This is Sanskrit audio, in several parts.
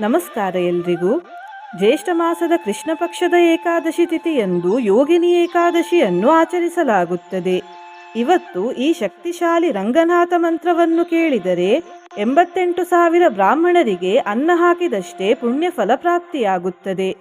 ನಮಸ್ಕಾರ ಎಲ್ರಿಗೂ. ಜ್ಯೇಷ್ಠ ಮಾಸದ ಕೃಷ್ಣ ಪಕ್ಷದ ಏಕಾದಶಿ ತಿಥಿಯಂದು ಯೋಗಿನಿ ಏಕಾದಶಿಯನ್ನು ಆಚರಿಸಲಾಗುತ್ತದೆ. ಇವತ್ತು ಈ ಶಕ್ತಿಶಾಲಿ ರಂಗನಾಥ ಮಂತ್ರವನ್ನು ಕೇಳಿದರೆ ಎಂಬತ್ತೆಂಟು ಸಾವಿರ ಬ್ರಾಹ್ಮಣರಿಗೆ ಅನ್ನ ಹಾಕಿದಷ್ಟೇ ಪುಣ್ಯಫಲ ಪ್ರಾಪ್ತಿಯಾಗುತ್ತದೆ.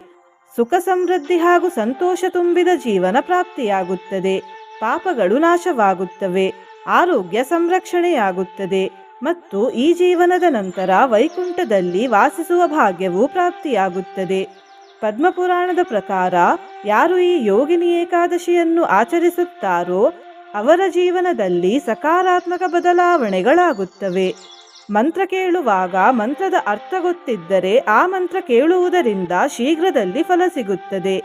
ಸುಖ ಸಮೃದ್ಧಿ ಹಾಗೂ ಸಂತೋಷ ತುಂಬಿದ ಜೀವನ ಪ್ರಾಪ್ತಿಯಾಗುತ್ತದೆ. ಪಾಪಗಳು ನಾಶವಾಗುತ್ತವೆ. ಆರೋಗ್ಯ ಸಂರಕ್ಷಣೆಯಾಗುತ್ತದೆ. ಮತ್ತು ಈ ಜೀವನದ ನಂತರ ವೈಕುಂಠದಲ್ಲಿ ವಾಸಿಸುವ ಭಾಗ್ಯವು ಪ್ರಾಪ್ತಿಯಾಗುತ್ತದೆ. ಪದ್ಮಪುರಾಣದ ಪ್ರಕಾರ ಯಾರು ಈ ಯೋಗಿನಿ ಏಕಾದಶಿಯನ್ನು ಆಚರಿಸುತ್ತಾರೋ ಅವರ ಜೀವನದಲ್ಲಿ ಸಕಾರಾತ್ಮಕ ಬದಲಾವಣೆಗಳಾಗುತ್ತವೆ. ಮಂತ್ರ ಕೇಳುವಾಗ ಮಂತ್ರದ ಅರ್ಥ ಗೊತ್ತಿದ್ದರೆ ಆ ಮಂತ್ರ ಕೇಳುವುದರಿಂದ ಶೀಘ್ರದಲ್ಲಿ ಫಲ ಸಿಗುತ್ತದೆ.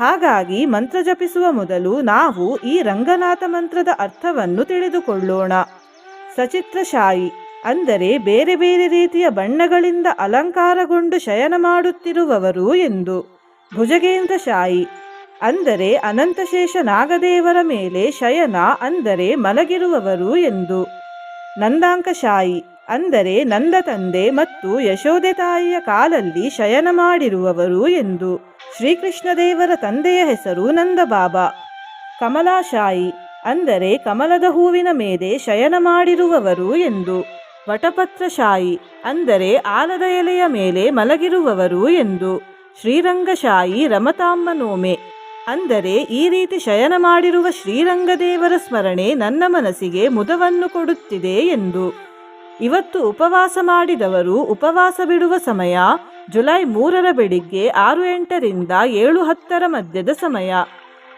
ಹಾಗಾಗಿ ಮಂತ್ರ ಜಪಿಸುವ ಮೊದಲು ನಾವು ಈ ರಂಗನಾಥ ಮಂತ್ರದ ಅರ್ಥವನ್ನು ತಿಳಿದುಕೊಳ್ಳೋಣ. ಸಚಿತ್ರಶಾಯಿ ಅಂದರೆ ಬೇರೆ ಬೇರೆ ರೀತಿಯ ಬಣ್ಣಗಳಿಂದ ಅಲಂಕಾರಗೊಂಡು ಶಯನ ಮಾಡುತ್ತಿರುವವರು ಎಂದು. ಭುಜಗೇಂದ್ರಶಾಯಿ ಅಂದರೆ ಅನಂತಶೇಷ ನಾಗದೇವರ ಮೇಲೆ ಶಯನ ಅಂದರೆ ಮಲಗಿರುವವರು ಎಂದು. ನಂದಾಂಕಶಾಯಿ ಅಂದರೆ ನಂದ ತಂದೆ ಮತ್ತು ಯಶೋದೆ ತಾಯಿಯ ಕಾಲಲ್ಲಿ ಶಯನ ಮಾಡಿರುವವರು ಎಂದು. ಶ್ರೀಕೃಷ್ಣದೇವರ ತಂದೆಯ ಹೆಸರು ನಂದಬಾಬಾ ಕಮಲಾಶಾಯಿ ಅಂದರೆ ಕಮಲದ ಹೂವಿನ ಮೇಲೆ ಶಯನ ಮಾಡಿರುವವರು ಎಂದು. ವಟಪತ್ರಶಾಯಿ ಅಂದರೆ ಆಲದ ಎಲೆಯ ಮೇಲೆ ಮಲಗಿರುವವರು ಎಂದು. ಶ್ರೀರಂಗಶಾಯಿ ರಮತಾಮ್ಮನೋಮೆ ಅಂದರೆ ಈ ರೀತಿ ಶಯನ ಮಾಡಿರುವ ಶ್ರೀರಂಗದೇವರ ಸ್ಮರಣೆ ನನ್ನ ಮನಸ್ಸಿಗೆ ಮುದವನ್ನು ಕೊಡುತ್ತಿದೆ ಎಂದು. ಇವತ್ತು ಉಪವಾಸ ಮಾಡಿದವರು ಉಪವಾಸ ಬಿಡುವ ಸಮಯ ಜುಲೈ ಮೂರರ ಬೆಳಿಗ್ಗೆ ಆರು ಎಂಟರಿಂದ ಏಳು ಹತ್ತರ ಮಧ್ಯದ ಸಮಯ.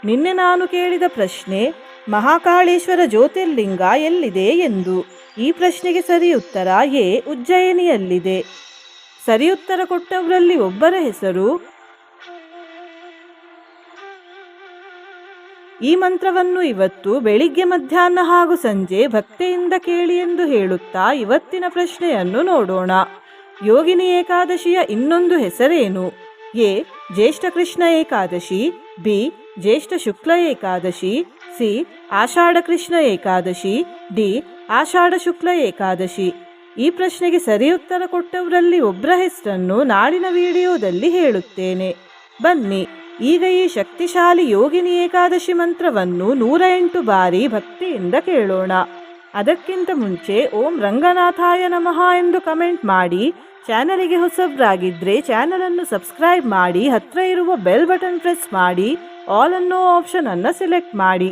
ನಿನ್ನೆ ನಾನು ಕೇಳಿದ ಪ್ರಶ್ನೆ, ಮಹಾಕಾಳೇಶ್ವರ ಜ್ಯೋತಿರ್ಲಿಂಗ ಎಲ್ಲಿದೆ ಎಂದು. ಈ ಪ್ರಶ್ನೆಗೆ ಸರಿ ಉತ್ತರ ಎ, ಉಜ್ಜಯಿನಿಯಲ್ಲಿದೆ. ಸರಿ ಉತ್ತರ ಕೊಟ್ಟವರಲ್ಲಿ ಒಬ್ಬರ ಹೆಸರು? ಈ ಮಂತ್ರವನ್ನು ಇವತ್ತು ಬೆಳಿಗ್ಗೆ ಮಧ್ಯಾಹ್ನ ಹಾಗೂ ಸಂಜೆ ಭಕ್ತಿಯಿಂದ ಕೇಳಿ ಎಂದು ಹೇಳುತ್ತಾ ಇವತ್ತಿನ ಪ್ರಶ್ನೆಯನ್ನು ನೋಡೋಣ. ಯೋಗಿನಿ ಏಕಾದಶಿಯ ಇನ್ನೊಂದು ಹೆಸರೇನು? A, Jyeshtha Krishna Ekadashi, B, ಜ್ಯೇಷ್ಠ ಶುಕ್ಲ ಏಕಾದಶಿ, ಸಿ, ಆಷಾಢ ಕೃಷ್ಣ ಏಕಾದಶಿ, ಡಿ ಆಷಾಢ ಶುಕ್ಲ ಏಕಾದಶಿ. ಈ ಪ್ರಶ್ನೆಗೆ ಸರಿ ಉತ್ತರ ಕೊಟ್ಟವರಲ್ಲಿ ಒಬ್ಬರ ಹೆಸರನ್ನು ನಾಳಿನ ವಿಡಿಯೋದಲ್ಲಿ ಹೇಳುತ್ತೇನೆ. ಬನ್ನಿ, ಈಗ ಈ ಶಕ್ತಿಶಾಲಿ ಯೋಗಿನಿ ಏಕಾದಶಿ ಮಂತ್ರವನ್ನು ನೂರ ಎಂಟು ಬಾರಿ ಭಕ್ತಿಯಿಂದ ಕೇಳೋಣ. ಅದಕ್ಕಿಂತ ಮುಂಚೆ ಓಂ ರಂಗನಾಥಾಯ ನಮಃ ಎಂದು ಕಮೆಂಟ್ ಮಾಡಿ, ಚಾನಲಿಗೆ ಹೊಸಬ್ರಾಗಿದ್ದರೆ ಚಾನಲನ್ನು ಸಬ್ಸ್ಕ್ರೈಬ್ ಮಾಡಿ, ಹತ್ರ ಇರುವ ಬೆಲ್ ಬಟನ್ ಪ್ರೆಸ್ ಮಾಡಿ, ಆಲ್ ಅನ್ನೋ ಆಪ್ಷನ್ ಅನ್ನು ಸೆಲೆಕ್ಟ್ ಮಾಡಿ.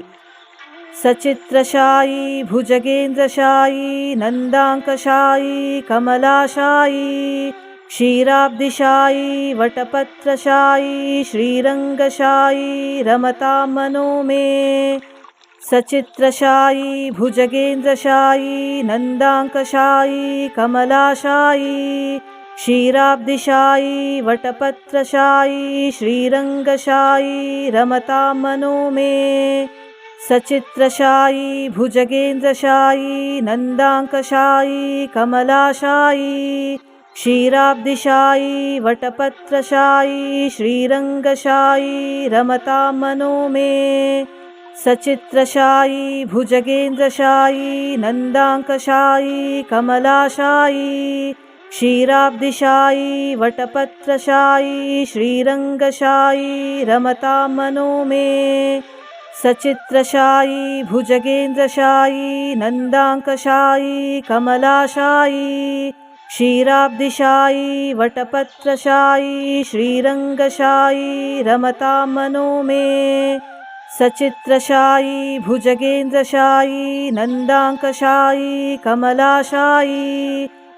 सचित्रशायि भुजगेन्द्रशायि नन्दाङ्कशायि कमलाशायि क्षीराब्धिशायि वटपत्रशायि श्रीरङ्गशायि रमता मनोमे सचित्रशायि भुजगेन्द्रशायि नन्दाङ्कशायि कमलाशायि क्षीराब्धिशायि वटपत्रशायि श्रीरङ्गशायि रमता मनोमे सचित्रशायी भुजगेन्द्रशायी नन्दाङ्कशायी कमलाशायी क्षीराब्धिशायी वटपत्रशायी श्रीरङ्गशायी रमतां मनो मे सचित्रशायी भुजगेन्द्रशायी नन्दाङ्कशायी कमलाशायी क्षीराब्धिशायी वटपत्रशायी श्रीरङ्गशायी रमतां मनो मे सचित्रशायी भुजगेन्द्रशायी नन्दाङ्कशायी कमलाशायी क्षीराब्धिशायी वटपत्रशायी श्रीरङ्गशायी रमतां मनो मे सचित्रशायी भुजगेन्द्रशायी नन्दाङ्कशायी कमलाशायी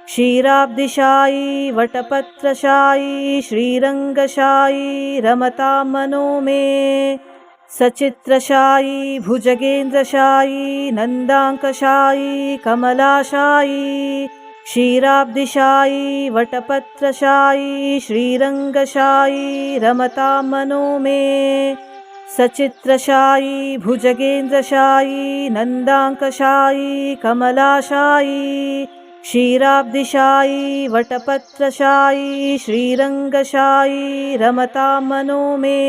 क्षीराब्धिशायी वटपत्रशायी श्रीरङ्गशायी रमतां मनो मे सचित्रशायी भुजगेन्द्रशायी नन्दाङ्कशायी कमलाशायी क्षीराब्धिशायी वटपत्रशायी श्रीरङ्गशायी रमतां मनो मे सचित्रशायी भुजगेन्द्रशायी नन्दाङ्कशायी कमलाशायी क्षीराब्धिशायी वटपत्रशायी श्रीरङ्गशायी रमतां मनो मे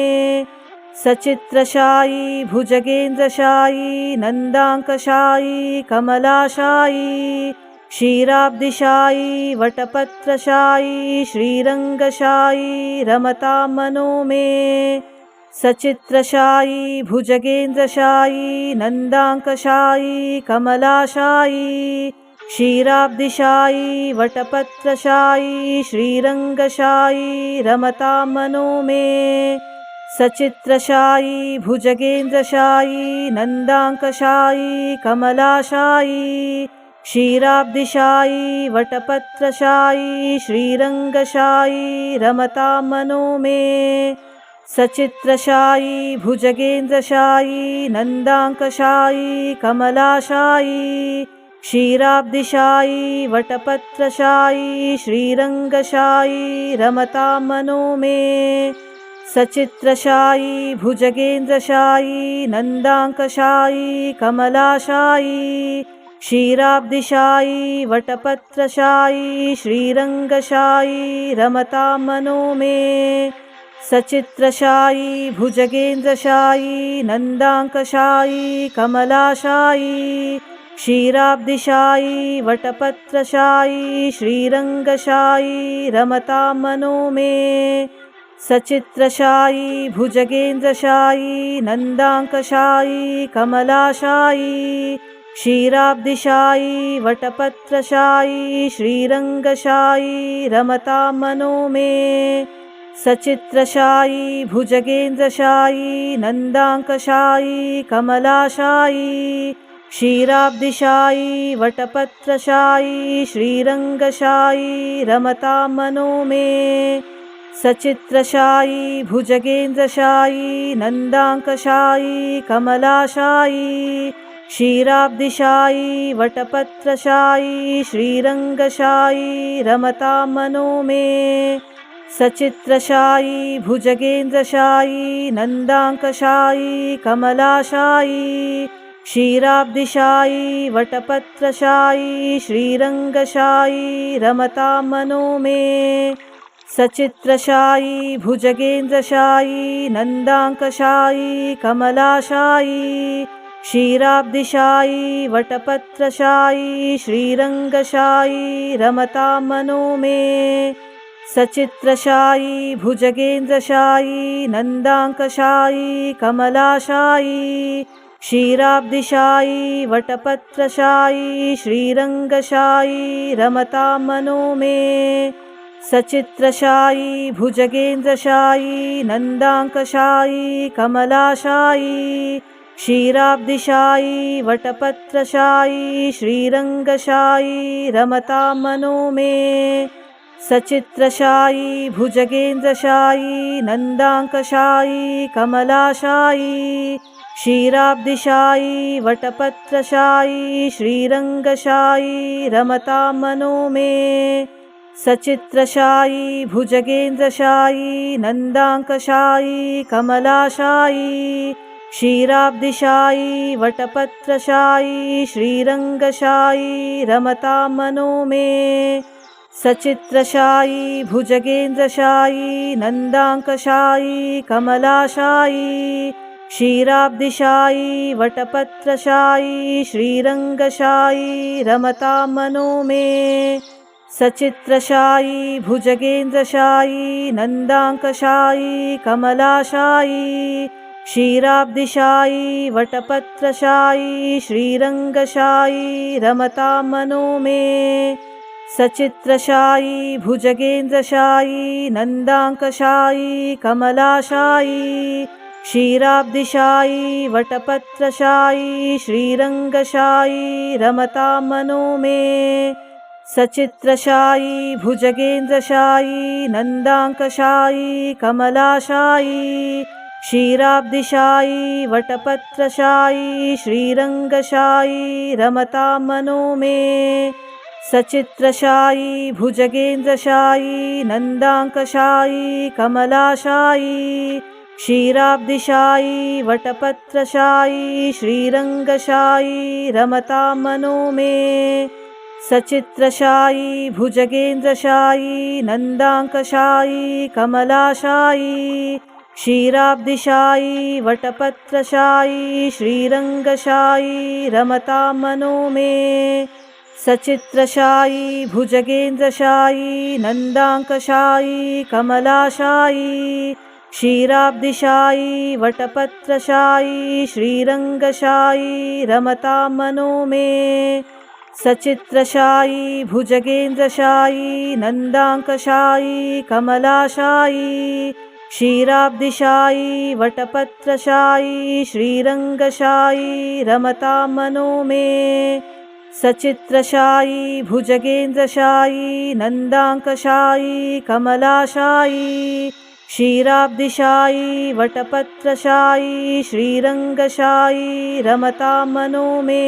सचित्रशायी भुजगेन्द्रशायी नन्दाङ्कशायी कमलाशायी क्षीराब्धिशायी वटपत्रशायी श्रीरङ्गशायी रमतां मनो मे सचित्रशायी भुजगेन्द्रशायी नन्दाङ्कशायी कमलाशायी क्षीराब्धिशायी वटपत्रशायी श्रीरङ्गशायी रमतां मनो मे सचित्रशायी भुजगेन्द्रशायी नन्दाङ्कशायी कमलाशायी क्षीराब्धिशायी वटपत्रशायी श्रीरङ्गशायी रमतां मनो मे सचित्रशायी भुजगेन्द्रशायी नन्दाङ्कशायी कमलाशायी क्षीराब्धिशायी वटपत्रशायी श्रीरङ्गशायी रमतां मनो मे सचित्रशायी भुजगेन्द्रशायी नन्दाङ्कशायी कमलाशायी क्षीराब्धिशायी वटपत्रशायी श्रीरङ्गशायी रमतां मनो मे सचित्रशायी भुजगेन्द्रशायी नन्दाङ्कशायी कमलाशायी क्षीराब्धिशायी वटपत्रशायी श्रीरङ्गशायी रमतां मनो मे सचित्रशायी भुजगेन्द्रशायी नन्दाङ्कशायी कमलाशायी क्षीराब्धिशायी वटपत्रशायी श्रीरङ्गशायी रमतां मनो मे सचित्रशायी भुजगेन्द्रशायी नन्दाङ्कशायी कमलाशायी क्षीराब्धिशायी वटपत्रशायी श्रीरङ्गशायी रमतां मनो मे सचित्रशायी भुजगेन्द्रशायी नन्दाङ्कशायी कमलाशायी क्षीराब्धिशायी वटपत्रशायी श्रीरङ्गशायी रमतां मनो मे सचित्रशायी भुजगेन्द्रशायी नन्दाङ्कशायी कमलाशायी क्षीराब्धिशायी वटपत्रशायी श्रीरङ्गशायी रमतां मनो मे सचित्रशायी भुजगेन्द्रशायी नन्दाङ्कशायी कमलाशायी क्षीराब्धिशायी वटपत्रशायी श्रीरङ्गशायी रमतां मनो मे सचित्रशायी भुजगेन्द्रशायी नन्दाङ्कशायी कमलाशायी क्षीराब्धिशायी वटपत्रशायी श्रीरङ्गशायी रमतां मनो मे सचित्रशायी भुजगेन्द्रशायी नन्दाङ्कशायी कमलाशायी क्षीराब्धिशायी वटपत्रशायी श्रीरङ्गशायी रमतां मनो मे सचित्रशायी भुजगेन्द्रशायी नन्दाङ्कशायी कमलाशायी क्षीराब्धिशायी वटपत्रशायी श्रीरङ्गशायी रमतां मनो मे सचित्रशायी भुजगेन्द्रशायी नन्दाङ्कशायी कमलाशायी क्षीराब्धिशायी वटपत्रशायी श्रीरङ्गशायी रमतां मनो मे सचित्रशायी भुजगेन्द्रशायी नन्दाङ्कशायी कमलाशायी क्षीराब्धिशायी वटपत्रशायी श्रीरङ्गशायी रमतां मनो मे सचित्रशायी भुजगेन्द्रशायी नन्दाङ्कशायी कमलाशायी क्षीराब्धिशायी वटपत्रशायी श्रीरङ्गशायी रमतां मनो मे सचित्रशायी भुजगेन्द्रशायी नन्दाङ्कशायी कमलाशायी क्षीराब्धिशायी वटपत्रशायी श्रीरङ्गशायी रमतां मनो मे सचित्रशायी भुजगेन्द्रशायी नन्दाङ्कशायी कमलाशायी क्षीराब्धिशायी वटपत्रशायी श्रीरङ्गशायी रमतां मनो मे सचित्रशायी भुजगेन्द्रशायी नन्दाङ्कशायी कमलाशायी क्षीराब्धिशायी वटपत्रशायी श्रीरङ्गशायी रमतां मनो मे सचित्रशायी भुजगेन्द्रशायी नन्दाङ्कशायी कमलाशायी क्षीराब्धिशायी वटपत्रशायी श्रीरङ्गशायी रमतां मनो मे सचित्रशायी भुजगेन्द्रशायी नन्दाङ्कशायी कमलाशायी क्षीराब्धिशायी वटपत्रशायी श्रीरङ्गशायी रमतां मनो मे सचित्रशायी भुजगेन्द्रशायी नन्दाङ्कशायी कमलाशायी क्षीराब्धिशायी वटपत्रशायी श्रीरङ्गशायी रमतां मनो मे सचित्रशायी भुजगेन्द्रशायी नन्दाङ्कशायी कमलाशायी क्षीराब्धिशायी वटपत्रशायी श्रीरङ्गशायी रमतां मनो मे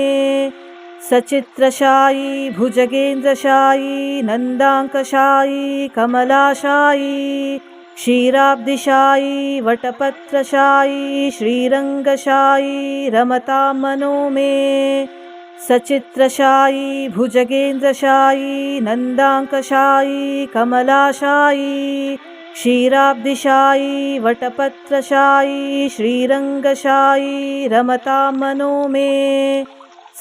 सचित्रशायी भुजगेन्द्रशायी नन्दाङ्कशायी कमलाशायी क्षीराब्धिशायी वटपत्रशायी श्रीरङ्गशायी रमतां मनो मे सचित्रशायी भुजगेन्द्रशायी नन्दाङ्कशायी कमलाशायी क्षीराब्धिशायी वटपत्रशायी श्रीरङ्गशायी रमतां मनो मे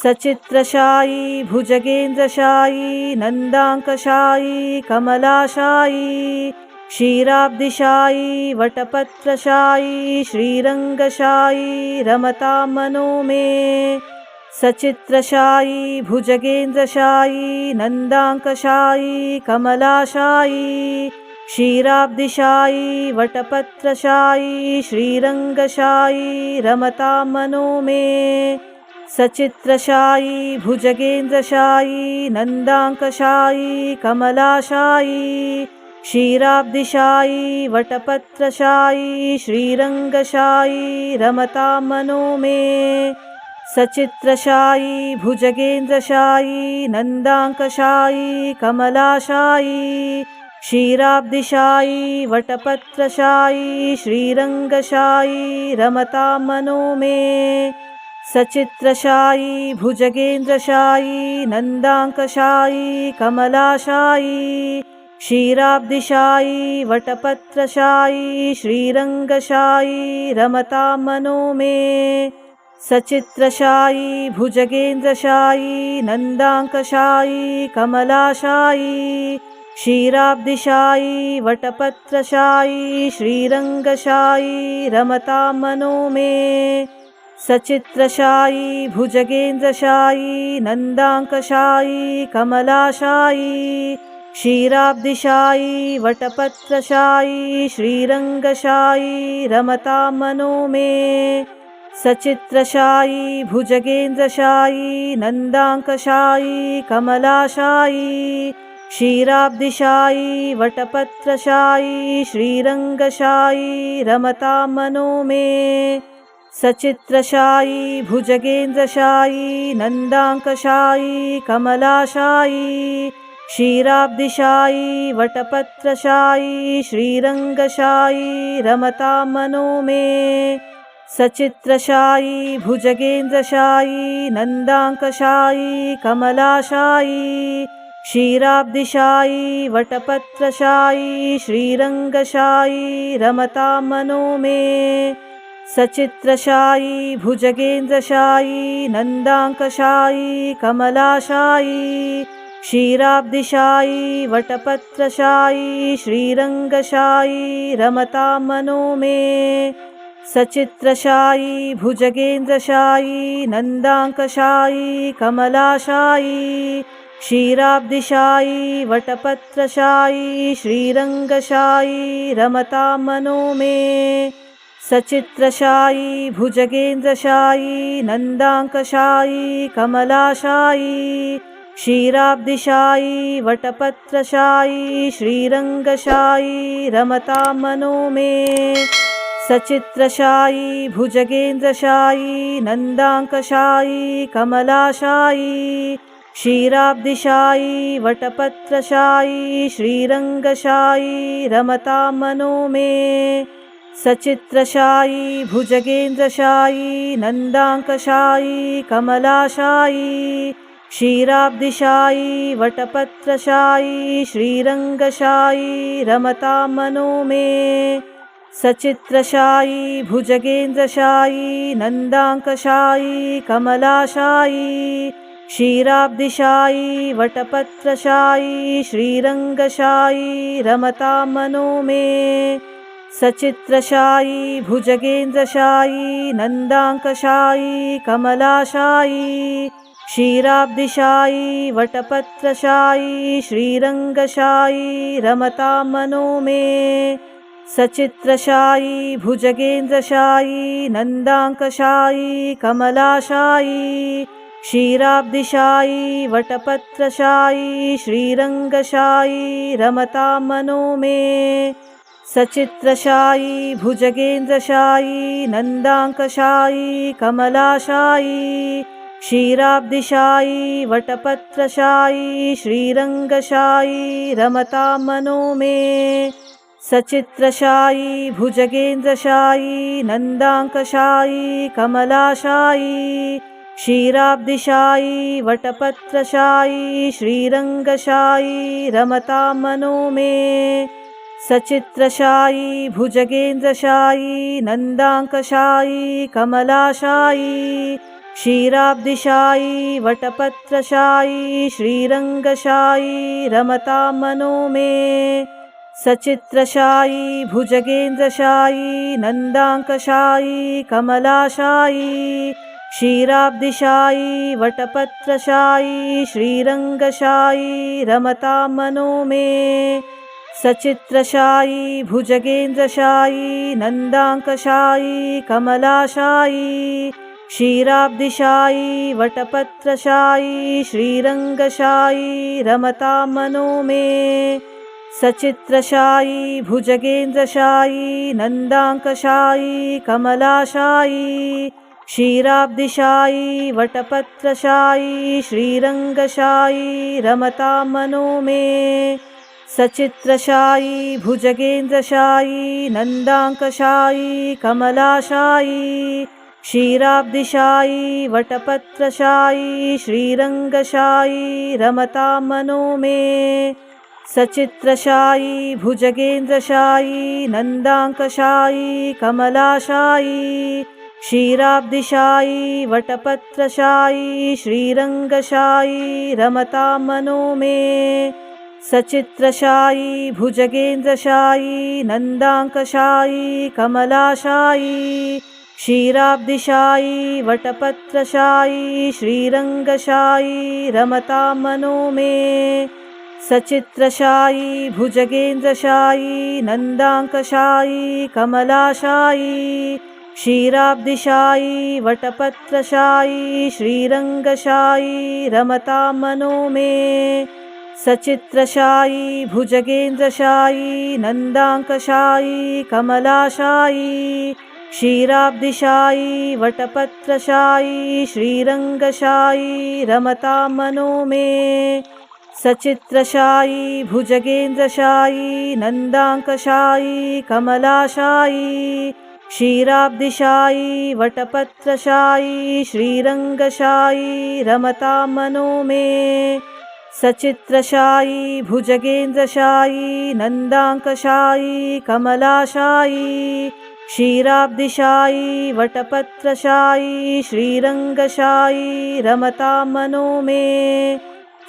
सचित्रशायी भुजगेन्द्रशायी नन्दाङ्कशायी कमलाशायी क्षीराब्धिशायी वटपत्रशायी श्रीरङ्गशायी रमतां मनो मे सचित्रशायी भुजगेन्द्रशायी नन्दाङ्कशायी कमलाशायी क्षीराब्धिशायी वटपत्रशायी श्रीरङ्गशायी रमतां मनो मे सचित्रशायी भुजगेन्द्रशायी नन्दाङ्कशायी कमलाशायी क्षीराब्धिशायी वटपत्रशायी श्रीरङ्गशायी रमतां मनो मे सचित्रशायी भुजगेन्द्रशायी नन्दाङ्कशायी कमलाशायी क्षीराब्धिशायी वटपत्रशायी श्रीरङ्गशायी रमतां मनो मे सचित्रशायी भुजगेन्द्रशायी नन्दाङ्कशायी कमलाशायी क्षीराब्धिशायी वटपत्रशायी श्रीरङ्गशायी रमतां मनो मे सचित्रशायी भुजगेन्द्रशायी नन्दाङ्कशायी कमलाशायी क्षीराब्धिशायी वटपत्रशायी श्रीरङ्गशायी रमतां मनो मे सचित्रशायी भुजगेन्द्रशायी नन्दाङ्कशायी कमलाशायी क्षीराब्धिशायी वटपत्रशायी श्रीरङ्गशायी रमतां मनो मे सचित्रशायी भुजगेन्द्रशायी नन्दाङ्कशायी कमलाशायी क्षीराब्धिशायी वटपत्रशायी श्रीरङ्गशायी रमतां मनो मे सचित्रशायी भुजगेन्द्रशायी नन्दाङ्कशायी कमलाशायी क्षीराब्धिशायी वटपत्रशायी श्रीरङ्गशायी रमतां मनो मे सचित्रशायी भुजगेन्द्रशायी नन्दाङ्कशायी कमलाशायी क्षीराब्धिशायी वटपत्रशायी श्रीरङ्गशायी रमतां मनो मे सचित्रशायी भुजगेन्द्रशायी नन्दाङ्कशायी कमलाशायी क्षीराब्धिशायी वटपत्रशायी श्रीरङ्गशायी रमतां मनो मे सचित्रशायी भुजगेन्द्रशायी नन्दाङ्कशायी कमलाशायी क्षीराब्धिशायी वटपत्रशायी श्रीरङ्गशायी रमतां मनो मे सचित्रशायी भुजगेन्द्रशायी नन्दाङ्कशायी कमलाशायी क्षीराब्दिशायी वटपत्रशायी श्रीरङ्गशायी रमता मनो मे सचित्रशायी भुजगेन्द्रशायी नन्दाङ्कशायी कमलाशायी क्षीराब्दिशायी वटपत्रशायी श्रीरङ्गशायी रमता मनो मे सचित्रशायी भुजगेन्द्रशायी नन्दाङ्कशायी कमलाशायी क्षीराब्धिशायी वटपत्रशायी श्रीरङ्गशायी रमतां मनो मे सचित्रशायी भुजगेन्द्रशायी नन्दाङ्कशायी कमलाशायी क्षीराब्धिशायी वटपत्रशायी श्रीरङ्गशायी रमतां मनो मे सचित्रशायी भुजगेन्द्रशायी नन्दाङ्कशायी कमलाशायी क्षीराब्धिशायी वटपत्रशायी श्रीरङ्गशायी रमतां मनो मे सचित्रशायी भुजगेन्द्रशायी नन्दाङ्कशायी कमलाशायी क्षीराब्धिशायी वटपत्रशायी श्रीरङ्गशायी रमतां मनो मे सचित्रशायी भुजगेन्द्रशायी नन्दाङ्कशायी कमलाशायी क्षीराब्धिशायी वटपत्रशायी श्रीरङ्गशायी रमतां मनो मे सचित्रशायी भुजगेन्द्रशायी नन्दाङ्कशायी कमलाशायी क्षीराब्धिशायी वटपत्रशायी श्रीरङ्गशायी रमतां मनो मे सचित्रशायी भुजगेन्द्रशायी नन्दाङ्कशायी कमलाशायी क्षीराब्धिशायी वटपत्रशायी श्रीरङ्गशायी रमतां मनो मे सचित्रशायी भुजगेन्द्रशायी नन्दाङ्कशायी कमलाशायी क्षीराब्धिशायी वटपत्रशायी श्रीरङ्गशायी रमतां मनो मे सचित्रशायी भुजगेन्द्रशायी नन्दाङ्कशायी कमलाशायी क्षीराब्धिशायी वटपत्रशायी श्रीरङ्गशायी रमतां मनो मे सचित्रशायी भुजगेन्द्रशायी नन्दाङ्कशायी कमलाशायी क्षीराब्धिशायी वटपत्रशायी श्रीरङ्गशायी रमतां मनो मे सचित्रशायी भुजगेन्द्रशायी नन्दाङ्कशायी कमलाशायी क्षीराब्धिशायी वटपत्रशायी श्रीरङ्गशायी रमतां मनो मे सचित्रशायी भुजगेन्द्रशायी नन्दाङ्कशायी कमलाशायी क्षीराब्धिशायी वटपत्रशायी श्रीरङ्गशायी रमतां मनो मे सचित्रशायी भुजगेन्द्रशायी नन्दाङ्कशायी कमलाशायी क्षीराब्धिशायी वटपत्रशायी श्रीरङ्गशायी रमतां मनो मे सचित्रशायी भुजगेन्द्रशायी नन्दाङ्कशायी कमलाशायी क्षीराब्धिशायी वटपत्रशायी श्रीरङ्गशायी रमतां मनो मे सचित्रशायी भुजगेन्द्रशायी नन्दाङ्कशायी कमलाशायी क्षीराब्धिशायी वटपत्रशायी श्रीरङ्गशायी रमतां मनो मे सचित्रशायी भुजगेन्द्रशायी नन्दाङ्कशायी कमलाशायी क्षीराब्धिशायी वटपत्रशायी श्रीरङ्गशायी रमतां मनो मे सचित्रशायी भुजगेन्द्रशायी नन्दाङ्कशायी कमलाशायी क्षीराब्धिशायी वटपत्रशायी श्रीरङ्गशायी रमतां मनो मे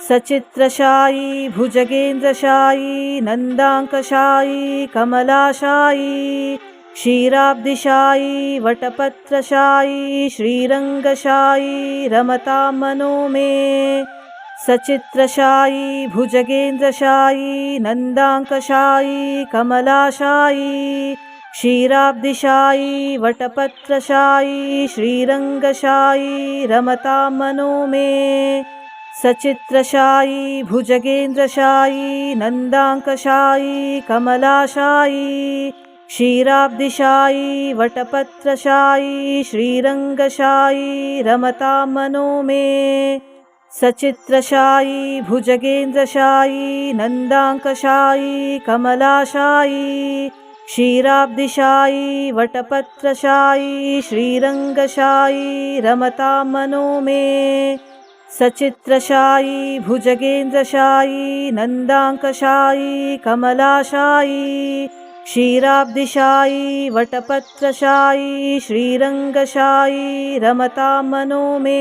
सचित्रशायी भुजगेन्द्रशायी नन्दाङ्कशायी कमलाशायी क्षीराब्धिशायी वटपत्रशायी श्रीरङ्गशायी रमतां मनो मे सचित्रशायी भुजगेन्द्रशायी नन्दाङ्कशायी कमलाशायी क्षीराब्धिशायी वटपत्रशायी श्रीरङ्गशायी रमतां मनो मे सचित्रशायी भुजगेन्द्रशायी नन्दाङ्कशायी कमलाशायी क्षीराब्धिशायी वटपत्रशायी श्रीरङ्गशायी रमतां मनो मे सचित्रशायी भुजगेन्द्रशायी नन्दाङ्कशायी कमलाशायी क्षीराब्धिशायी वटपत्रशायी श्रीरङ्गशायी रमतां मनो मे सचित्रशायी भुजगेन्द्रशायी नन्दाङ्कशायी कमलाशायी क्षीराब्धिशायी वटपत्रशायी श्रीरङ्गशायी रमतां मनो मे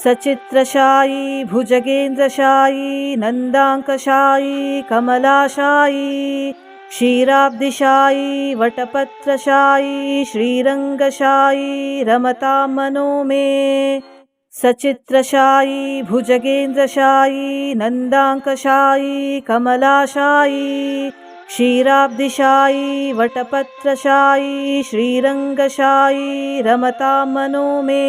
सचित्रशायी भुजगेन्द्रशायी नन्दाङ्कशायी कमलाशायी क्षीराब्दिशायी वटपत्रशायी श्रीरङ्गशायी रमतां मनो मे सचित्रशायी भुजगेन्द्रशायी नन्दाङ्कशायी कमलाशायी क्षीराब्दिशायी वटपत्रशायी श्रीरङ्गशायी रमतां मनो मे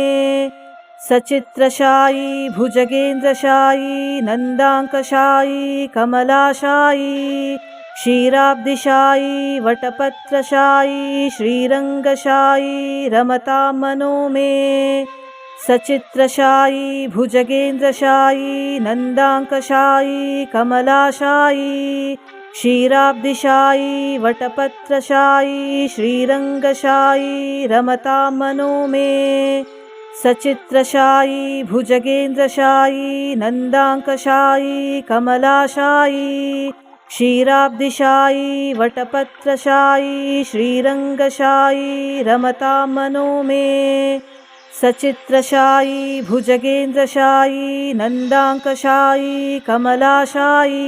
सचित्रशायी भुजगेन्द्रशायी नन्दाङ्कशायी कमलाशायी क्षीराब्दिशायी वटपत्रशायी श्रीरङ्गशायी रमतां मनो मे सचित्रशायी भुजगेन्द्रशायी नन्दाङ्कशायी कमलाशायी क्षीराब्दिशायी वटपत्रशायी श्रीरङ्गशायी रमतां मनो मे सचित्रशायी भुजगेन्द्रशायी नन्दाङ्कशायी कमलाशायी क्षीराब्दिशायी वटपत्रशायी श्रीरङ्गशायी रमतां मनो मे सचित्रशायी भुजगेन्द्रशायी नन्दाङ्कशायी कमलाशायी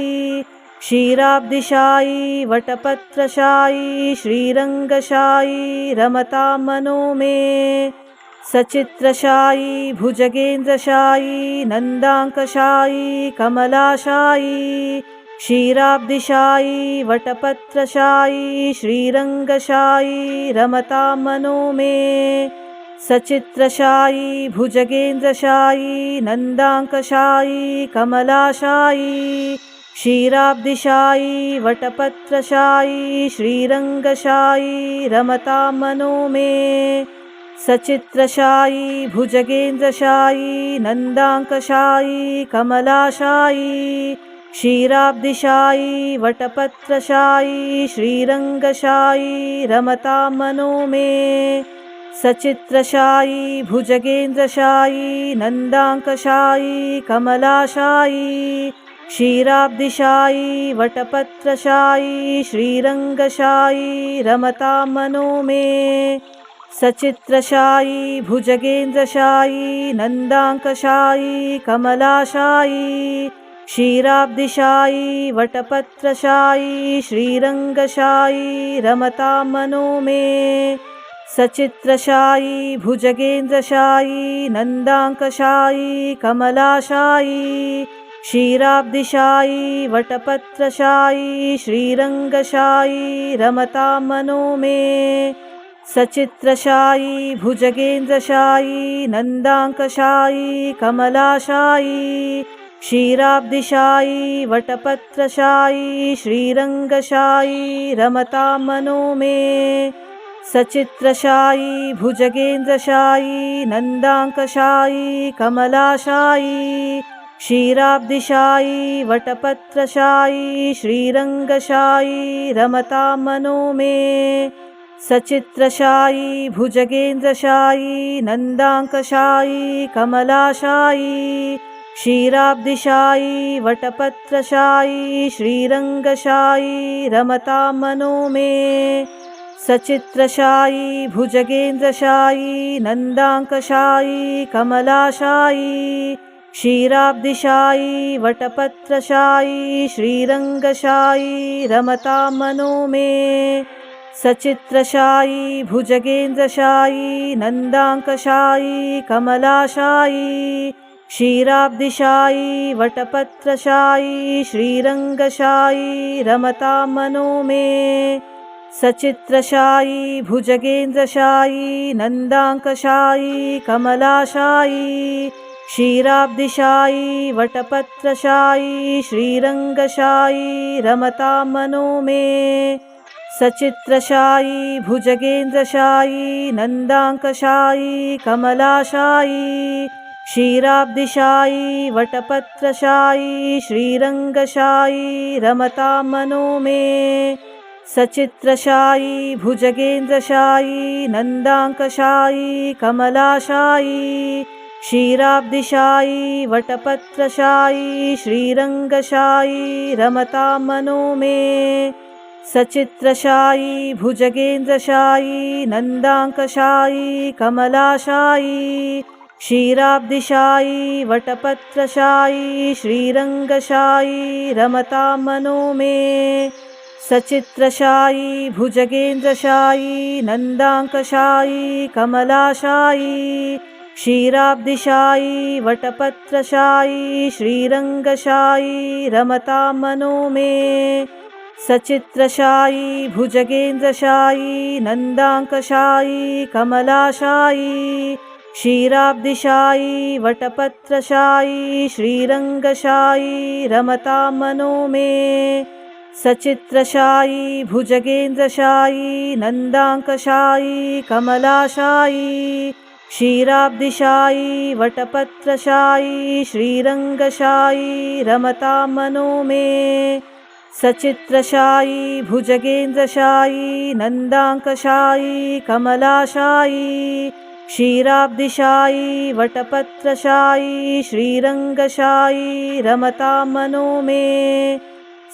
क्षीराब्दिशायी वटपत्रशायी श्रीरङ्गशायी रमतां मनो मे सचित्रशायी भुजगेन्द्रशायी नन्दाङ्कशायी कमलाशायी क्षीराब्दिशायी वटपत्रशायी श्रीरङ्गशायी रमतां मनो मे सचित्रशायी भुजगेन्द्रशायी नन्दाङ्कशायी कमलाशायी क्षीराब्दिशायी वटपत्रशायी श्रीरङ्गशायी रमतां मनो मे सचित्रशायी भुजगेन्द्रशायी नन्दाङ्कशायी कमलाशायी क्षीराब्दिशायी वटपत्रशायी श्रीरङ्गशायी रमतां मनो मे सचित्रशायी भुजगेन्द्रशायी नन्दाङ्कशायी कमलाशायी क्षीराब्दिशायी वटपत्रशायी श्रीरङ्गशायी रमतां मनो मे सचित्रशायी भुजगेन्द्रशायी नन्दाङ्कशायी कमलाशायी क्षीराब्दिशायी वटपत्रशायी श्रीरङ्गशायी रमतां मनो मे सचित्रशायी भुजगेन्द्रशायी नन्दाङ्कशायी कमलाशायी क्षीराब्दिशायी वटपत्रशायी श्रीरङ्गशायी रमतां मनो मे सचित्रशायी भुजगेन्द्रशायी नन्दाङ्कशायी कमलाशायी क्षीराब्दिशायी वटपत्रशायी श्रीरङ्गशायी रमतां मनो मे सचित्रशायी भुजगेन्द्रशायी नन्दाङ्कशायी कमलाशायी क्षीराब्दिशायी वटपत्रशायी श्रीरङ्गशायी रमतां मनो मे सचित्रशायी भुजगेन्द्रशायी नन्दाङ्कशायी कमलाशायी क्षीराब्दिशायी वटपत्रशायी श्रीरङ्गशायी रमतां मनो मे सचित्रशायी भुजगेन्द्रशायी नन्दाङ्कशायी कमलाशायी क्षीराब्दिशायी वटपत्रशायी श्रीरङ्गशायी रमतां मनो मे सचित्रशायी भुजगेन्द्रशायी नन्दाङ्कशायी कमलाशायी क्षीराब्दिशायी वटपत्रशायी श्रीरङ्गशायी रमतां मनो मे सचित्रशायी भुजगेन्द्रशायी नन्दाङ्कशायी कमलाशायी क्षीराब्दिशायी वटपत्रशायी श्रीरङ्गशायी रमतां मनो मे सचित्रशायी भुजगेन्द्रशायी नन्दाङ्कशायी कमलाशायी क्षीराब्दिशायी वटपत्रशायी श्रीरङ्गशायी रमतां मनो मे सचित्रशायी भुजगेन्द्रशायी नन्दाङ्कशायी कमलाशायी क्षीराब्दिशायी वटपत्रशायी श्रीरङ्गशायी रमतां मनो मे सचित्रशायी भुजगेन्द्रशायी नन्दाङ्कशायी कमलाशायी क्षीराब्धिशायी वटपत्रशायी श्रीरङ्गशायी रमतां मनो मे सचित्रशायी भुजगेन्द्रशायी नन्दाङ्कशायी कमलाशायी क्षीराब्धिशायी वटपत्रशायी श्रीरङ्गशायी रमतां मनो मे सचित्रशायी भुजगेन्द्रशायी नन्दाङ्कशायी कमलाशायी क्षीराब्धिशायी वटपत्रशायी श्रीरङ्गशायी रमतां मनो मे सचित्रशायी भुजगेन्द्रशायी नन्दाङ्कशायी कमलाशायी क्षीराब्धिशायी वटपत्रशायी श्रीरङ्गशायी रमतां मनो मे सचित्रशायी भुजगेन्द्रशायी नन्दाङ्कशायी कमलाशायी क्षीराब्धिशायी वटपत्रशायी श्रीरङ्गशायी रमतां मनो मे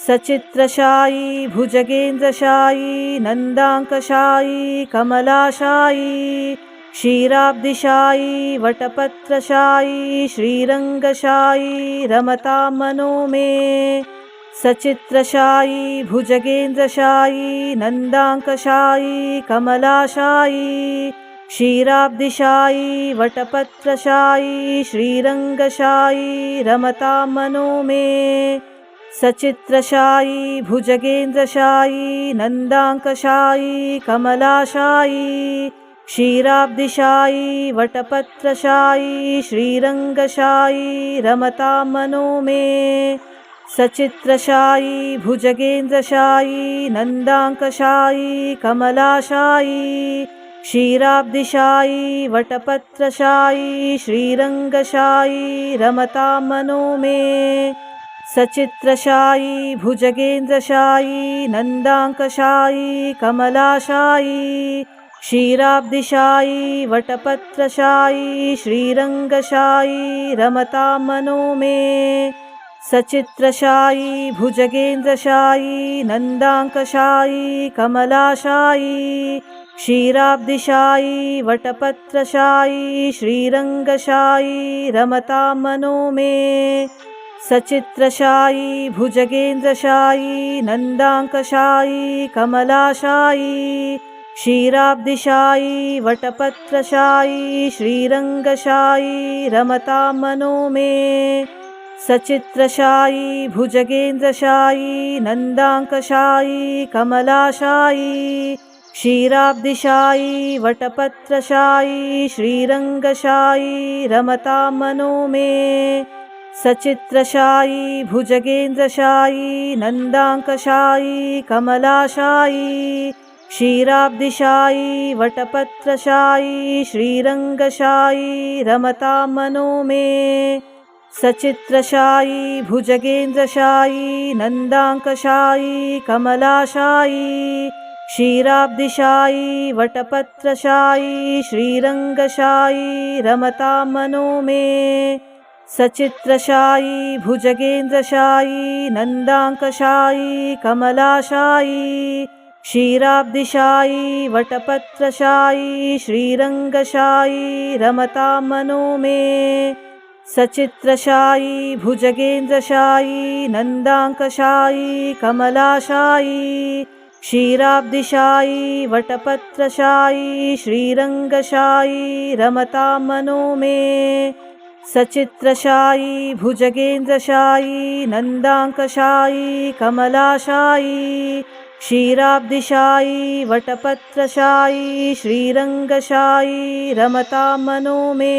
सचित्रशायी भुजगेन्द्रशायी नन्दाङ्कशायी कमलाशायी क्षीराब्धिशायी वटपत्रशायी श्रीरङ्गशायी रमतां मनो मे सचित्रशायी भुजगेन्द्रशायी नन्दाङ्कशायी कमलाशायी क्षीराब्धिशायी वटपत्रशायी श्रीरङ्गशायी रमतां मनो मे सचित्रशायी भुजगेन्द्रशायी नन्दाङ्कशायी कमलाशायी क्षीराब्धिशायी वटपत्रशायी श्रीरङ्गशायी रमतां मनो मे सचित्रशायी भुजगेन्द्रशायी नन्दाङ्कशायी कमलाशायी क्षीराब्धिशायी वटपत्रशायी श्रीरङ्गशायी रमतां मनो मे सचित्रशायी भुजगेन्द्रशायी नन्दाङ्कशायी कमलाशायी क्षीराब्धिशायी वटपत्रशायी श्रीरङ्गशायी रमतां मनो मे सचित्रशायी भुजगेन्द्रशायी नन्दाङ्कशायी कमलाशायी क्षीराब्धिशायी वटपत्रशायी श्रीरङ्गशायी रमतां मनो मे सचित्रशायी भुजगेन्द्रशायी नन्दाङ्कशायी कमलाशायी क्षीराब्धिशायी वटपत्रशायी श्रीरङ्गशायी रमतां मनो मे सचित्रशायी भुजगेन्द्रशायी नन्दाङ्कशायी कमलाशायी क्षीराब्धिशायी वटपत्रशायी श्रीरङ्गशायी रमतां मनो मे सचित्रशायी भुजगेन्द्रशायी नन्दाङ्कशायी कमलाशायी क्षीराब्धिशायी वटपत्रशायी श्रीरङ्गशायी रमतां मनो मे सचित्रशायी भुजगेन्द्रशायी नन्दाङ्कशायी कमलाशायी क्षीराब्धिशायी वटपत्रशायी श्रीरङ्गशायी रमतां मनो मे सचित्रशायी भुजगेन्द्रशायी नन्दाङ्कशायी कमलाशायी क्षीराब्धिशायी वटपत्रशायी श्रीरङ्गशायी रमतां मनो मे सचित्रशायी भुजगेन्द्रशायी नन्दाङ्कशायी कमलाशायी क्षीराब्धिशायी वटपत्रशायी श्रीरङ्गशायी रमतां मनो मे सचित्रशायी भुजगेन्द्रशायी नन्दाङ्कशायी कमलाशायी क्षीराब्धिशायी वटपत्रशायी श्रीरङ्गशायी रमतां मनो मे